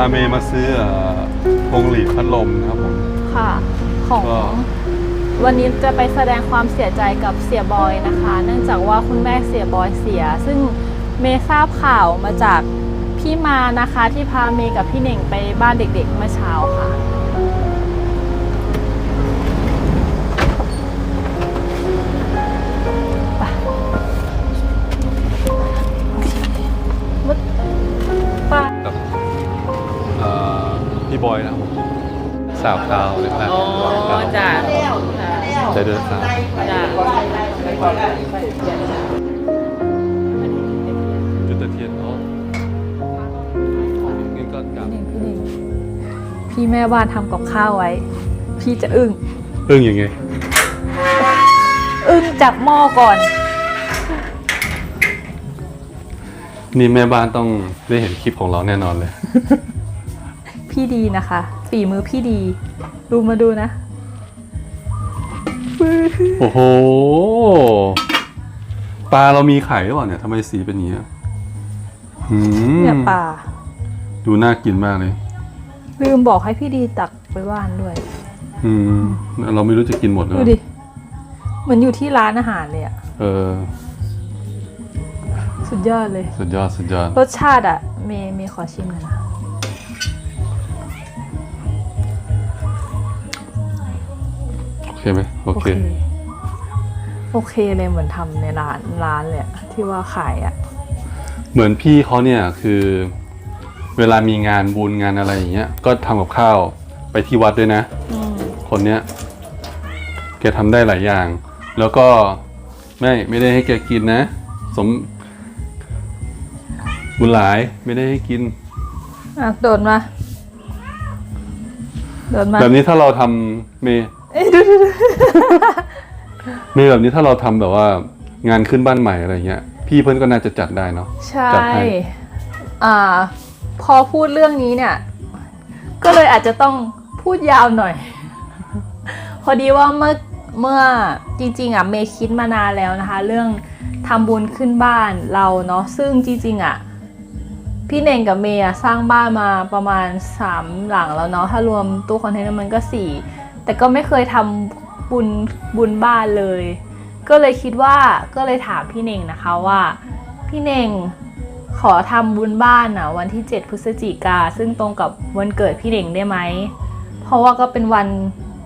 าเมย์มาซื้อเอ่อพวงหลีดพัดลมนะครับผม ค่ะ ของก็ วันนี้จะไปแสดงความเสียใจกับเสียบอยนะคะ เนื่องจากว่าคุณแม่เสียบอยเสีย ซึ่งเมย์ทราบข่าวมาจากพี่มานะคะที่พาเมย์กับพี่เน่งไปบ้านเด็กๆเมื่อเช้าค่ะ พี่บอยนะครับผมสาวขาวเลยครับอ๋อจ้ะใจเดินสาวจ้ะจุดตะเทียนเนาะนี่ก็กลับพี่เน่งพี่เน่งพี่แม่บ้านทำกับข้าวไว้ พี่จะอึ้งเรื่องยังไง อึ้งจากหม้อก่อน นี่แม่บ้านต้องได้เห็นคลิปของเราแน่นอนเลย พี่ดีนะคะ ฝีมือพี่ดี ดูมาดูนะโอ้โหปลาเรามีไข่หรือเปล่าเนี่ยทำไมสีเป็นอย่างนี้อะอืมเนี่ยป่าดูน่ากินมากเลย ลืมบอกให้พี่ดีตักไปบ้านด้วย อืม เราไม่รู้จะกินหมดหรือดูเปล่าดิเหมือนอยู่ที่ร้านอาหารเลยอะเออ สุดยอดเลย สุดยอดสุดยอด รสชาติอะเมย์เมย์ขอชิมหน่อยนะ ไหมโอเค โอเคเลยเหมือนทำในร้านร้านเลยอะที่ว่าขายอะเหมือนพี่เขาเนี่ยคือ เวลามีงานบุญงานอะไรอย่างเงี้ย ก็ทำกับข้าวไปที่วัดด้วยนะอืมคนเนี้ยแกทำได้หลายอย่าง แล้วก็ไม่ไม่ได้ให้แกกินนะ สม บุญหลายไม่ได้ให้กินอะโดดมาโดดมาแบบนี้ถ้าเราทำเมย์เอ้ย ดูดูดูเมย์แบบนี้ถ้าเราทำแบบว่างานขึ้นบ้านใหม่อะไรเงี้ย พี่เพื่อนก็น่าจะจัดได้เนาะ ใช่ จัดให้ อ่า พอพูดเรื่องนี้เนี่ย ก็เลยอาจจะต้องพูดยาวหน่อย พอดีว่าเมื่อเมื่อจริง ๆอะเมย์คิดมานานแล้วนะคะ เรื่องทำบุญขึ้นบ้านเราเนาะซึ่งจริง ๆ อะ พี่เน่งกับเมย์อะสร้างบ้านมาประมาณ 3 หลังแล้วเนาะถ้ารวมตู้คอนเทนเนอร์มันก็ 4 แต่ก็ไม่เคยทำบุญบุญบ้านเลย ก็เลยคิดว่าก็เลยถามพี่เน่งนะคะว่า พี่เน่งขอทำบุญบ้านนะวันที่ 7 พฤศจิกา ซึ่งตรงกับวันเกิดพี่เน่งได้ไหม เพราะว่าก็เป็นวัน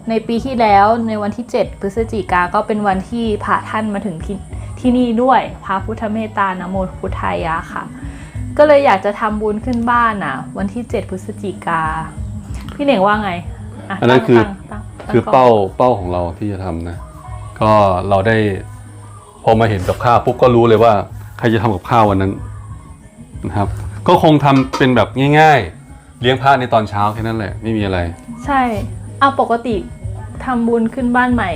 ในปีที่แล้วในวันที่ 7 พฤศจิกาก็เป็นวันที่พระท่านมาถึงที่ที่นี่ด้วยพระพุทธเมตตานะโมพุทธายะค่ะ ก็เลยอยากจะทำบุญขึ้นบ้านน่ะวันที่ 7 พฤศจิกา พี่เหน่งว่าไงะอันนั้นตั้งคือตั้งตั้งตั้ง คือก่นเป้าเป้าของเราที่จะทำนะ ก็เราได้พอมาเห็นกับข้าวปุ๊บก็รู้เลยว่า ใครจะทำกับข้าววันนั้นนะครับ ก็คงทำเป็นแบบง่าย ๆ เลี้ยงพระในตอนเช้าแค่นั้นแหละ ไม่มีอะไร ใช่เอาปกติทำบุญขึ้นบ้านใหม่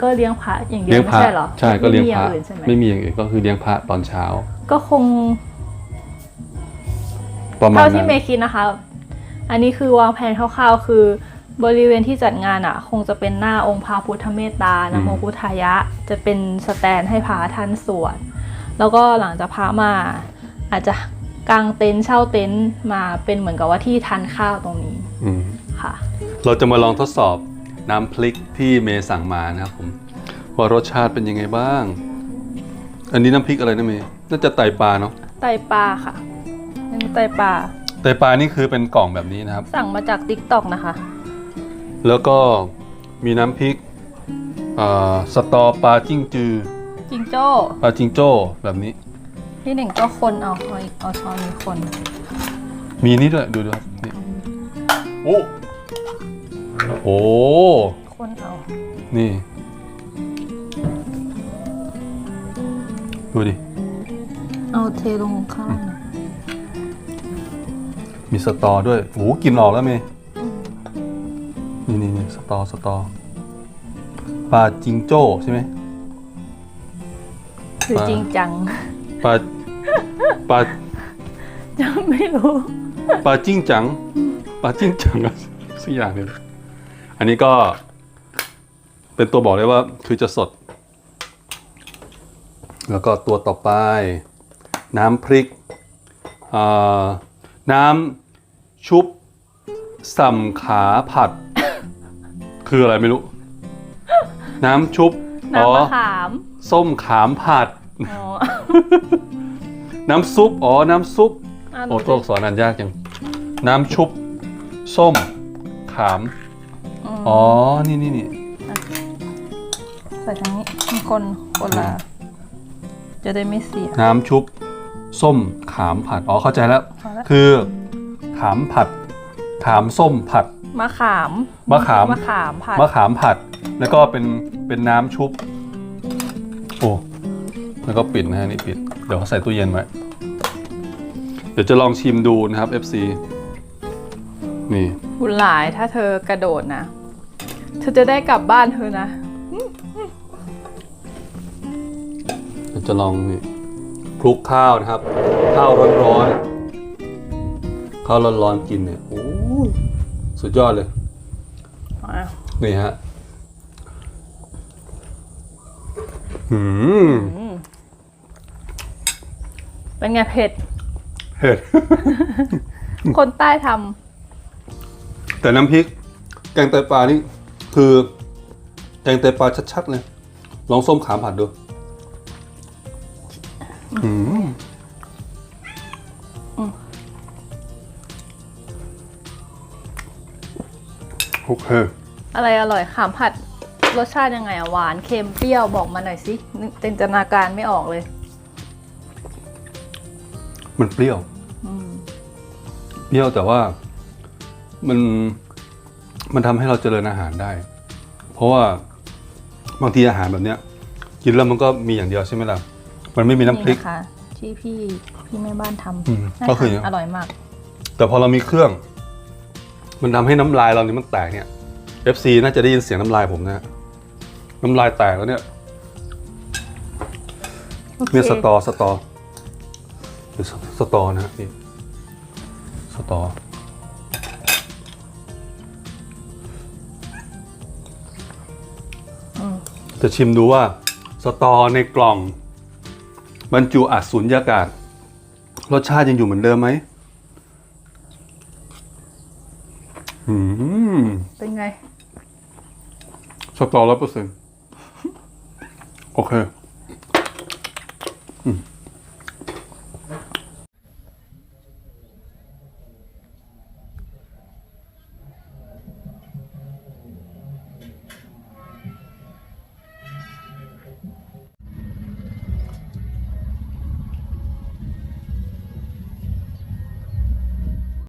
ก็เลี้ยงพระอย่างเดียวเลี้ยงไม่พระใช่เหรอใช่ก็เลี้ยงไม่มีพอระย่างอื่นใช่ไหมไม่มีอย่างอื่นก็คือเลี้ยงพระตอนเช้า ก็คงประมาณเท่านั้ที่นเมย์คิดนะคะ อันนี้คือวางแผนคร่าวๆ คือ บริเวณที่จัดงานอะ คงจะเป็นหน้าองค์พระพุทธเมตตานะโมพุทธายะ จะเป็นสแตนให้พระท่านสวด แล้วก็หลังจากพระมา อาจจะกางเต็นท์เช่าเต็นท์มาเป็นเหมือนกับว่าที่ทานข้าวตรงนี้อืมค่ะ เราจะมาลองทดสอบน้ำพริกที่เมย์สั่งมานะครับผมว่ารสชาติเป็นยังไงบ้าง อันนี้น้ำพริกอะไรนะเมย์น่าจะไตปลาเนาะไตปลาค่ะอันนี้ไตปลาไตปลานี่คือเป็นกล่องแบบนี้นะครับ สั่งมาจากติ๊กต็อกนะคะ แล้วก็มีน้ำพริกอ่าสตอปลาจิ้งจือจิงโจ้ ปลาจิงโจ้แบบนี้ พี่หนึ่งก็คนเอาเอาเอาช้อนนี้คน มีนี่ด้วยดูดูครับนี่โอ้โหคนเอา นี่ ดูดิ เอาเทลงข้างหน่อยมีสตอด้วยโอ้โหกลินออกแล้วเมย์นี่นี่นี่ สตอสตอปลาจิงโจ้ใช่ไหมคือจริงจังปลาปลายังไม่รู้ปลาจิ้งจังปลาจิ้งจังอะสักอย่างหนึ่งอันนี้ก็เป็นตัวบอกได้ว่าคือจะสด แล้วก็ตัวต่อไป น้ำพริกอ่าน้ชุบสัมขาผัด คืออะไรไม่รู้ น้ำชุบอ๋อน้ำมะขาม ส้มขามผัด อ๋อน้ำซุปอ๋อน้ำซุปอะโอ้ตัวอักษรอ่านยากจังน้ำชุบ ส้ม ขาม มอ๋อ นี่นี่นี่ใส่ทางนี้คนคนละ จะได้ไม่เสีย น้ำชุบ ส้ม ขามผัด อ๋อเข้าใจแล้ว พอแล้ว คือ ขามผัด ขามส้มผัด มะขามมะขาม มะขามผัดมะขามผัด แล้วก็เป็นเป็นน้ำชุบ โอ้แล้วก็ปิดนะฮะนี่ปิด เดี๋ยวเขาใส่ตู้เย็นไว้เดี๋ยวจะลองชิมดูนะครับ FC นี่ บุญหลายถ้าเธอกระโดดนะ เธอจะได้กลับบ้านเธอนะ เดี๋ยวจะลองนี่คลุกข้าวนะครับ ข้าวร้อนๆข้าวร้อนๆกินเนี่ยโอ้ย สุดยอดเลย นี่ฮะหืมเป็นไงเผ็ด เผ็ด คนใต้ทแต่น้ำพริก แกงไตปลานี่ คือแกงไตปลาชัดๆเลย ลองส้มขามผัดดูหืม โอเคำอะไรอร่อยขามผัดรสชาติยังไงอะหวานเค็มเปรี้ยวบอกมาหน่อยสินึกจินตนาการไม่ออกเลย มันเปรี้ยวเปรี้ยวแต่ว่ามันมันทำให้เราเจริญอาหารได้ เพราะว่าบางทีอาหารแบบเนี้ย กินแล้วมันก็มีอย่างเดียวใช่ไหมล่ะมันไม่มีน้ำพริกนี่นะคะที่พี่พี่แม่บ้านทอืมำก็คืออร่อยมาก แต่พอเรามีเครื่อง มันทำให้น้ำลายเรานี่มันแตกเนี่ย FC น่าจะได้ยินเสียงน้ำลายผมนะฮะน้ำลายแตกแล้วเนี่ยโอเคเนี่ยสตอสตอหรือสสตอนะฮะนี่สตอจะชิมดูว่าสตอในกล่อง บรรจุอัดสุญญากาศ รสชาติยังอยู่เหมือนเดิมไหม อืมเป็นไง สตอร้อยเปอร์เซ็นต์โอเค